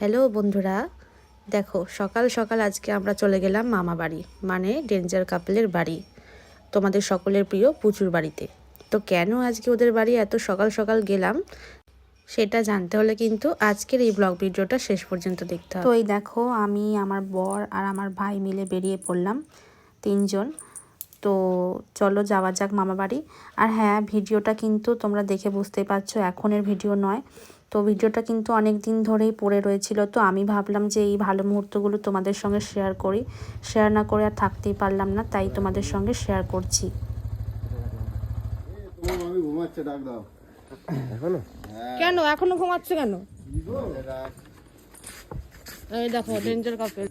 Hello বন্ধুরা। দেখো, সকাল সকাল আজকে আমরা চলে গেলাম মামা বাড়ি মানে ডেঞ্জার কাপলের বাড়ি, তোমাদের সকলের প্রিয় পুচুর বাড়িতে। তো কেন আজকে ওদের বাড়ি এত সকাল সকাল গেলাম, সেটা জানতে হলে কিন্তু আজকের এই ব্লগ ভিডিওটা শেষ পর্যন্ত দেখতে হবে। তো এই দেখো, আমি, আমার বর আর আমার ভাই মিলে বেরিয়ে পড়লাম তিনজন। তো চলো যাওয়া যাক মামা বাড়ি। আর হ্যাঁ ভিডিওটা কিন্তু তোমরা দেখে বুঝতেই পারছ, এখনের ভিডিও নয়। তো ভিডিওটা কিন্তু অনেক দিন ধরেই পড়ে রয়েছিল তো আমি ভাবলাম যে এই ভালো মুহূর্তগুলো তোমাদের সঙ্গে শেয়ার করি। শেয়ার না করে আর থাকতেই পারলাম না তাই তোমাদের সঙ্গে শেয়ার করছি। কেন? এখনও ঘুমাচ্ছে কেন? এই দেখো ডেঞ্জার কাপেল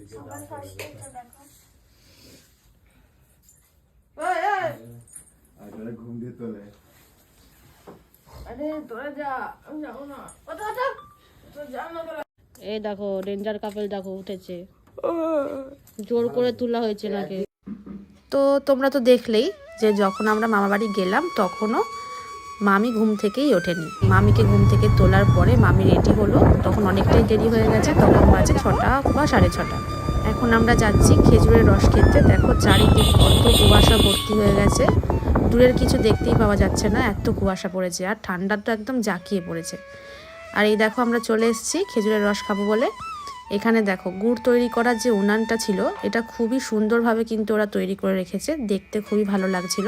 ঘুম দিয়ে তোলে আরে তোরা যা আমি যাব না ওটা ওটা এই দেখো ডেঞ্জার কাপেল দেখো উঠেছে। জোর করে তোলা হয়েছে নাকি? তো তোমরা তো দেখলেই যে যখন আমরা মামা বাড়ি গেলাম তখনও মামি ঘুম থেকেই ওঠেনি। মামিকে ঘুম থেকে তোলার পরে মামি রেডি হলো। তখন অনেকটাই দেরি হয়ে গেছে তখন বাজে ছটা বা সাড়ে ছটা। এখন আমরা যাচ্ছি খেজুরের রস খেতে। দেখো চারিদিক কত কুয়াশা ভর্তি হয়ে গেছে। দূরের কিছু দেখতেই পাওয়া যাচ্ছে না, এত কুয়াশা পড়েছে আর ঠান্ডা তো একদম জাঁকিয়ে পড়েছে। আর এই দেখো আমরা চলে এসেছি খেজুরের রস খাব বলে। এখানে দেখো গুড় তৈরি করার যে উনানটা ছিল, এটা খুবই সুন্দরভাবে কিন্তু ওরা তৈরি করে রেখেছে। দেখতে খুবই ভালো লাগছিল।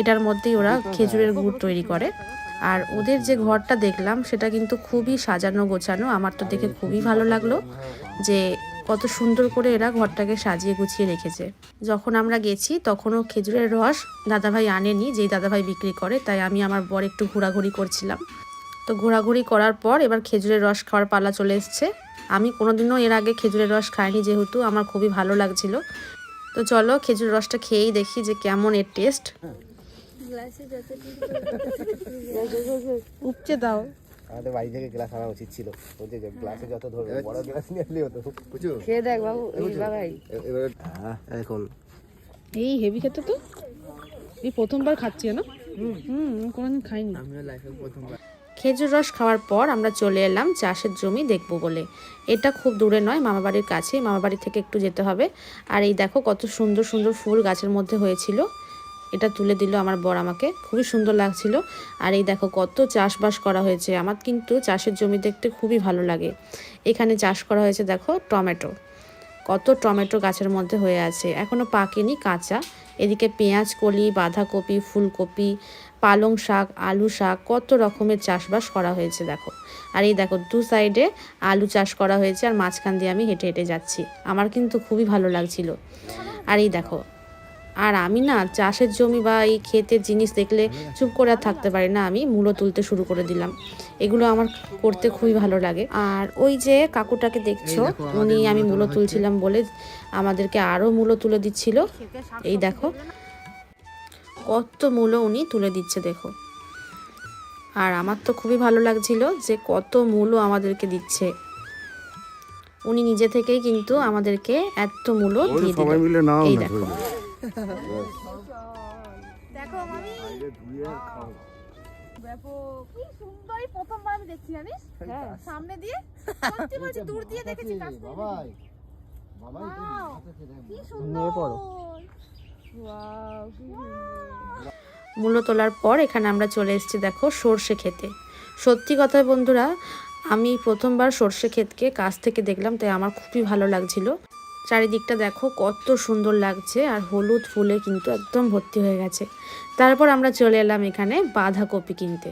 এটার মধ্যেই ওরা খেজুরের গুড় তৈরি করে। আর ওদের যে ঘরটা দেখলাম, সেটা কিন্তু খুবই সাজানো গোছানো। আমার তো দেখে খুবই ভালো লাগল যে কত সুন্দর করে এরা ঘরটাকে সাজিয়ে গুছিয়ে রেখেছে। যখন আমরা গেছি তখনও খেজুরের রস দাদাভাই আনেনি যেই দাদাভাই বিক্রি করে তাই আমি আমার বর একটু ঘোরাঘুরি করছিলাম। তো ঘোরাঘুরি করার পর এবার খেজুরের রস খাওয়ার পালা চলে এসছে। আমি কোনোদিনও এর আগে খেজুরের রস খাইনি যেহেতু আমার খুবই ভালো লাগছিল। তো চলো খেজুরের রসটা খেয়েই দেখি যে কেমন এর টেস্ট উপচে দাও। আমাদের বাড়ি থেকে গ্লাস আনা উচিত ছিল। বলছে যে গ্লাসে যত ধরবে বড় গ্লাস নিয়ে আসলে হতো। বুঝছ? খেয়ে দেখ বাবু এই এবার এখন। এই হেভি খেতে তো? এই প্রথমবার খাচ্ছি না হুম। কোনোদিন খাইনি। খেজুর রস খাওয়ার পর আমরা চলে এলাম চাষের জমি দেখব বলে। এটা খুব দূরে নয় মামাবাড়ির কাছে মামাবাড়ি থেকে একটু যেতে হবে। আর এই দেখো কত সুন্দর সুন্দর ফুল গাছের মধ্যে হয়েছিল। এটা তুলে দিল আমার বর আমাকে। খুবই সুন্দর লাগছিল। আর এই দেখো কত চাষবাস করা হয়েছে। আমার কিন্তু চাষের জমি দেখতে খুবই ভালো লাগে। এখানে চাষ করা হয়েছে দেখো টমেটো। কত টমেটো গাছের মধ্যে হয়ে আছে। এখনও পাকেনি কাঁচা। এদিকে পেঁয়াজ কলি, বাঁধাকপি, ফুলকপি, পালং শাক, আলু শাক, কত রকমের চাষবাস করা হয়েছে দেখো। আর এই দেখো দু সাইডে আলু চাষ করা হয়েছে আর মাঝখান দিয়ে আমি হেঁটে হেঁটে যাচ্ছি। আমার কিন্তু খুবই ভালো লাগছিল। আর এই দেখো আর আমি না চাষের জমি বা এই ক্ষেতের জিনিস দেখলে চুপ করে আর থাকতে পারি না। আমি মূলো তুলতে শুরু করে দিলাম। এগুলো আমার করতে খুবই ভালো লাগে। আর ওই যে কাকুটাকে দেখছ উনি আমি মূলো তুলছিলাম বলে আমাদেরকে আরও মূলো তুলে দিচ্ছিল। এই দেখো। কত মূলো উনি তুলে দিচ্ছে দেখো। আর আমার তো খুবই ভালো লাগছিল যে কত মূলো আমাদেরকে দিচ্ছে। উনি নিজে থেকেই কিন্তু আমাদেরকে এত মূলো দিয়ে দিল। এই নাও দেখো কি সুন্দর প্রথমবার আমি দেখছি জানিস? সামনে দিয়ে। সত্যি বলছি দূর দিয়ে দেখেছি কাছ থেকে বাবাই। বাবাই Wow, কি সুন্দর। মূল্য তোলার পর এখানে আমরা চলে এসেছি দেখো সর্ষে খেতে সত্যি কথা বন্ধুরা আমি প্রথমবার সর্ষে ক্ষেতকে কাছ থেকে দেখলাম তাই আমার খুবই ভালো লাগছিল। চারিদিকটা দেখো কত সুন্দর লাগছে আর হলুদ ফুলে কিন্তু একদম ভর্তি হয়ে গেছে। তারপর আমরা চলে এলাম এখানে বাঁধাকপি কিনতে।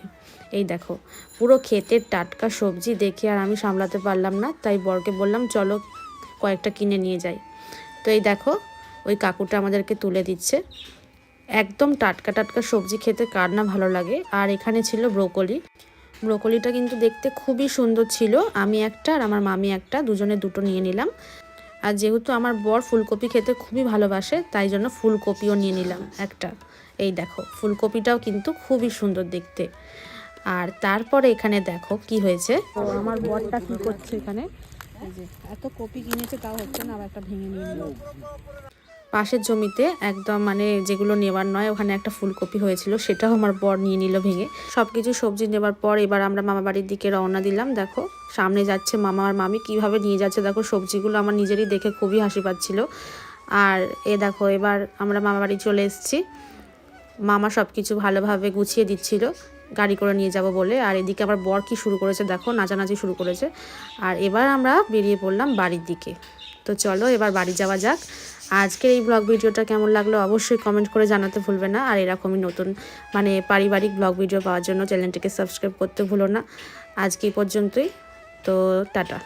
এই দেখো, পুরো ক্ষেতের টাটকা সবজি দেখে আর আমি সামলাতে পারলাম না, তাই বরকে বললাম, চলো কয়েকটা কিনে নিয়ে যাই। তো এই দেখো, ওই কাকুটা আমাদেরকে তুলে দিচ্ছে। একদম টাটকা টাটকা সবজি খেতে কার না ভালো লাগে। আর এখানে ছিল ব্রোকলি। ব্রোকলিটা কিন্তু দেখতে খুবই সুন্দর ছিল। আমি একটা আর আমার মামি একটা, দুজনে দুটো নিয়ে নিলাম। আর যেহেতু আমার বর ফুলকপি খেতে খুবই ভালোবাসে, তাই জন্য ফুলকপিও নিয়ে নিলাম একটা। এই দেখো, ফুলকপিটাও কিন্তু খুবই সুন্দর দেখতে। আর তারপরে এখানে দেখো কি হয়েছে। আমার বরটা কি করছে এখানে? এত কপি কিনেছে, তাও হচ্ছে না, আবার একটা ভেঙে নিয়ে পাশের জমিতে একদম মানে যেগুলো নেওয়ার নয়, ওখানে একটা ফুলকপি হয়েছিল, সেটাও আমার বর নিয়ে নিল ভেঙে। সব কিছু সবজি নেবার পর এবার আমরা মামা বাড়ির দিকে রওনা দিলাম, দেখো। সামনে যাচ্ছে মামা আর মামি, কীভাবে নিয়ে যাচ্ছে দেখো, সবজিগুলো আমার নিজেরই দেখে খুবই হাসি পাচ্ছিল। আর এ দেখো, এবার আমরা মামা বাড়ি চলে এসেছি। মামা সব কিছু ভালোভাবে গুছিয়ে দিচ্ছিল, গাড়ি করে নিয়ে যাব বলে। আর এদিকে আবার বর কি শুরু করেছে দেখো, নাচানাচি শুরু করেছে। আর এবার আমরা বেরিয়ে পড়লাম বাড়ির দিকে। তো চলো, এবার বাড়ি যাওয়া যাক। আজকের এই ব্লগ ভিডিওটা কেমন লাগল অবশ্যই কমেন্ট করে জানাতে ভুলবে না। আর এরকমই নতুন মানে পারিবারিক ব্লগ ভিডিও পাওয়ার জন্য চ্যানেলটিকে সাবস্ক্রাইব করতে ভুলো না। আজকে এই পর্যন্তই, তো টাটা।